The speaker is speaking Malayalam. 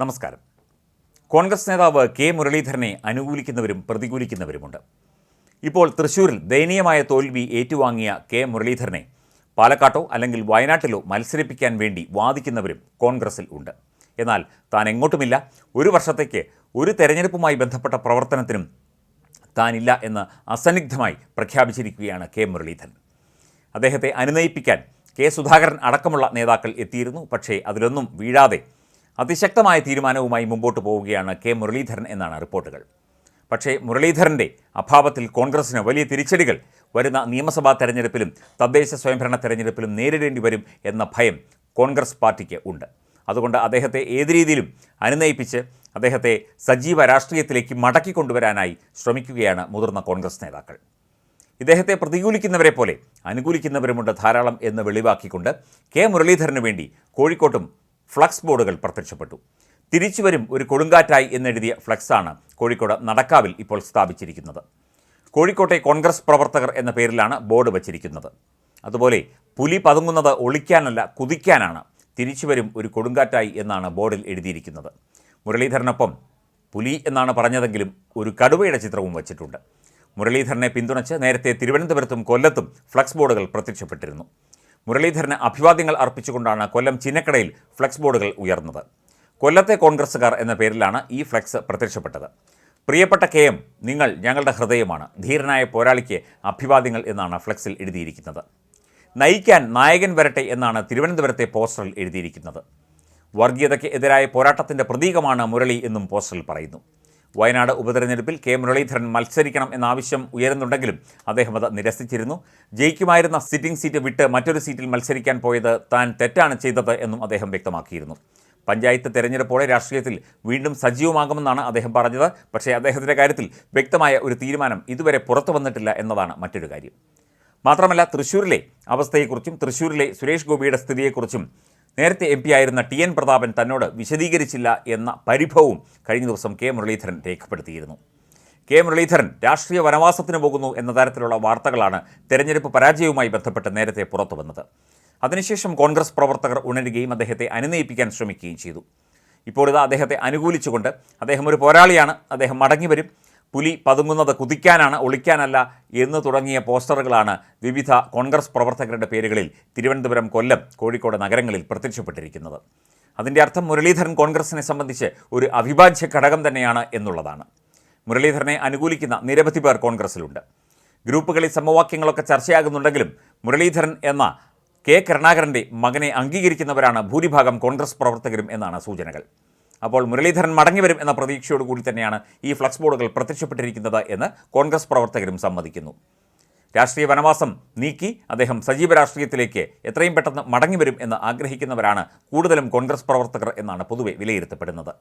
നമസ്കാരം. കോൺഗ്രസ് നേതാവ് കെ മുരളീധരനെ അനുകൂലിക്കുന്നവരും പ്രതികൂലിക്കുന്നവരുമുണ്ട്. ഇപ്പോൾ തൃശൂരിൽ ദയനീയമായ തോൽവി ഏറ്റുവാങ്ങിയ കെ മുരളീധരനെ പാലക്കാട്ടോ അല്ലെങ്കിൽ വയനാട്ടിലോ മത്സരിപ്പിക്കാൻ വേണ്ടി വാദിക്കുന്നവരും കോൺഗ്രസിൽ ഉണ്ട്. എന്നാൽ താൻ എങ്ങോട്ടുമില്ല. ഒരു വർഷത്തേക്ക് ഒരു തെരഞ്ഞെടുപ്പുമായി ബന്ധപ്പെട്ട പ്രവർത്തനത്തിനും താനില്ല എന്ന് അസന്നിഗ്ധമായി പ്രഖ്യാപിച്ചിരിക്കുകയാണ് കെ മുരളീധരൻ. അദ്ദേഹത്തെ അനുനയിപ്പിക്കാൻ കെ സുധാകരൻ അടക്കമുള്ള നേതാക്കൾ എത്തിയിരുന്നു. പക്ഷേ അതിലൊന്നും വീഴാതെ അതിശക്തമായ തീരുമാനവുമായി മുമ്പോട്ട് പോവുകയാണ് കെ മുരളീധരൻ എന്നാണ് റിപ്പോർട്ടുകൾ. പക്ഷേ മുരളീധരന്റെ അഭാവത്തിൽ കോൺഗ്രസിന് വലിയ തിരിച്ചടികൾ വരുന്ന നിയമസഭാ തെരഞ്ഞെടുപ്പിലും തദ്ദേശ സ്വയംഭരണ തെരഞ്ഞെടുപ്പിലും നേരിടേണ്ടി വരും എന്ന ഭയം കോൺഗ്രസ് പാർട്ടിക്ക് ഉണ്ട്. അതുകൊണ്ട് അദ്ദേഹത്തെ ഏത് രീതിയിലും അനുനയിപ്പിച്ച് അദ്ദേഹത്തെ സജീവ രാഷ്ട്രീയത്തിലേക്ക് മടക്കി കൊണ്ടുവരാനായി ശ്രമിക്കുകയാണ് മുതിർന്ന കോൺഗ്രസ് നേതാക്കൾ. ഇദ്ദേഹത്തെ പ്രതികൂലിക്കുന്നവരെ പോലെ അനുകൂലിക്കുന്നവരുമുണ്ട് ധാരാളം എന്ന് വെളിവാക്കിക്കൊണ്ട് കെ മുരളീധരന് വേണ്ടി കോഴിക്കോട്ടും ഫ്ലക്സ് ബോർഡുകൾ പ്രത്യക്ഷപ്പെട്ടു. തിരിച്ചുവരും ഒരു കൊടുങ്കാറ്റായി എന്നെഴുതിയ ഫ്ലക്സാണ് കോഴിക്കോട് നടക്കാവിൽ ഇപ്പോൾ സ്ഥാപിച്ചിരിക്കുന്നത്. കോഴിക്കോട്ടെ കോൺഗ്രസ് പ്രവർത്തകർ എന്ന പേരിലാണ് ബോർഡ് വച്ചിരിക്കുന്നത്. അതുപോലെ പുലി പതുങ്ങുന്നത് ഒളിക്കാനല്ല കുതിക്കാനാണ് തിരിച്ചുവരും ഒരു കൊടുങ്കാറ്റായി എന്നാണ് ബോർഡിൽ എഴുതിയിരിക്കുന്നത്. മുരളീധരനൊപ്പം പുലി എന്നാണ് പറഞ്ഞതെങ്കിലും ഒരു കടുവയുടെ ചിത്രവും വച്ചിട്ടുണ്ട്. മുരളീധരനെ പിന്തുണച്ച് നേരത്തെ തിരുവനന്തപുരത്തും കൊല്ലത്തും ഫ്ലക്സ് ബോർഡുകൾ പ്രത്യക്ഷപ്പെട്ടിരുന്നു. മുരളീധരന് അഭിവാദ്യങ്ങൾ അർപ്പിച്ചുകൊണ്ടാണ് കൊല്ലം ചിന്നക്കടയിൽ ഫ്ലക്സ് ബോർഡുകൾ ഉയർന്നത്. കൊല്ലത്തെ കോൺഗ്രസ്സുകാർ എന്ന പേരിലാണ് ഈ ഫ്ലക്സ് പ്രത്യക്ഷപ്പെട്ടത്. പ്രിയപ്പെട്ട കെ എം നിങ്ങൾ ഞങ്ങളുടെ ഹൃദയമാണ്. ധീരനായ പോരാളിക്ക് അഭിവാദ്യങ്ങൾ എന്നാണ് ഫ്ലക്സിൽ എഴുതിയിരിക്കുന്നത്. നയിക്കാൻ നായകൻ വരട്ടെ എന്നാണ് തിരുവനന്തപുരത്തെ പോസ്റ്ററിൽ എഴുതിയിരിക്കുന്നത്. വർഗീയതയ്ക്ക് എതിരായ പോരാട്ടത്തിന്റെ പ്രതീകമാണ് മുരളി എന്നും പോസ്റ്ററിൽ പറയുന്നു. വയനാട് ഉപതെരഞ്ഞെടുപ്പിൽ കെ മുരളീധരൻ മത്സരിക്കണം എന്ന ആവശ്യം ഉയരുന്നുണ്ടെങ്കിലും അദ്ദേഹം അത് നിരസിച്ചിരുന്നു. ജയിക്കുമായിരുന്ന സിറ്റിംഗ് സീറ്റ് വിട്ട് മറ്റൊരു സീറ്റിൽ മത്സരിക്കാൻ പോയത് താൻ തെറ്റാണ് ചെയ്തത് എന്നും അദ്ദേഹം വ്യക്തമാക്കിയിരുന്നു. പഞ്ചായത്ത് തെരഞ്ഞെടുപ്പോടെ രാഷ്ട്രീയത്തിൽ വീണ്ടും സജീവമാകുമെന്നാണ് അദ്ദേഹം പറഞ്ഞത്. പക്ഷേ അദ്ദേഹത്തിന്റെ കാര്യത്തിൽ വ്യക്തമായ ഒരു തീരുമാനം ഇതുവരെ പുറത്തു വന്നിട്ടില്ല എന്നതാണ് മറ്റൊരു കാര്യം. മാത്രമല്ല തൃശ്ശൂരിലെ അവസ്ഥയെക്കുറിച്ചും തൃശ്ശൂരിലെ സുരേഷ് ഗോപിയുടെ സ്ഥിതിയെക്കുറിച്ചും നേരത്തെ എം പി ആയിരുന്ന ടി എൻ പ്രതാപൻ തന്നോട് വിശദീകരിച്ചില്ല എന്ന പരിഭവവും കഴിഞ്ഞ ദിവസം കെ മുരളീധരൻ രേഖപ്പെടുത്തിയിരുന്നു. കെ മുരളീധരൻ രാഷ്ട്രീയ വനവാസത്തിന് പോകുന്നു എന്ന തരത്തിലുള്ള വാർത്തകളാണ് തെരഞ്ഞെടുപ്പ് പരാജയവുമായി ബന്ധപ്പെട്ട് നേരത്തെ പുറത്തു വന്നത്. അതിനുശേഷം കോൺഗ്രസ് പ്രവർത്തകർ ഉണരുകയും അദ്ദേഹത്തെ അനുനയിപ്പിക്കാൻ ശ്രമിക്കുകയും ചെയ്തു. ഇപ്പോൾ ഇത് അദ്ദേഹത്തെ അനുകൂലിച്ചുകൊണ്ട് അദ്ദേഹം ഒരു പോരാളിയാണ് അദ്ദേഹം മടങ്ങി വരും പുലി പതുങ്ങുന്നത് കുതിക്കാനാണ് ഒളിക്കാനല്ല എന്ന് തുടങ്ങിയ പോസ്റ്ററുകളാണ് വിവിധ കോൺഗ്രസ് പ്രവർത്തകരുടെ പേരുകളിൽ തിരുവനന്തപുരം കൊല്ലം കോഴിക്കോട് നഗരങ്ങളിൽ പ്രത്യക്ഷപ്പെട്ടിരിക്കുന്നത്. അതിന്റെ അർത്ഥം മുരളീധരൻ കോൺഗ്രസിനെ സംബന്ധിച്ച് ഒരു അവിഭാജ്യ ഘടകം തന്നെയാണ് എന്നുള്ളതാണ്. മുരളീധരനെ അനുകൂലിക്കുന്ന നിരവധി പേർ കോൺഗ്രസിലുണ്ട്. ഗ്രൂപ്പുകളിൽ സമവാക്യങ്ങളൊക്കെ ചർച്ചയാകുന്നുണ്ടെങ്കിലും മുരളീധരൻ എന്ന കെ. കരുണാകരന്റെ മകനെ അംഗീകരിക്കുന്നവരാണ് ഭൂരിഭാഗം കോൺഗ്രസ് പ്രവർത്തകരും എന്നാണ് സൂചനകൾ. അപ്പോൾ മുരളീധരൻ മടങ്ങി വരും എന്ന പ്രതീക്ഷയോടുകൂടി തന്നെയാണ് ഈ ഫ്ലക്സ് ബോർഡുകൾ പ്രത്യക്ഷപ്പെട്ടിരിക്കുന്നത് എന്ന് കോൺഗ്രസ് പ്രവർത്തകരും സമ്മതിക്കുന്നു. രാഷ്ട്രീയ വനവാസം നീക്കി അദ്ദേഹം സജീവ രാഷ്ട്രീയത്തിലേക്ക് എത്രയും പെട്ടെന്ന് മടങ്ങി വരും എന്ന് ആഗ്രഹിക്കുന്നവരാണ് കൂടുതലും കോൺഗ്രസ് പ്രവർത്തകർ എന്നാണ് പൊതുവെ വിലയിരുത്തപ്പെടുന്നത്.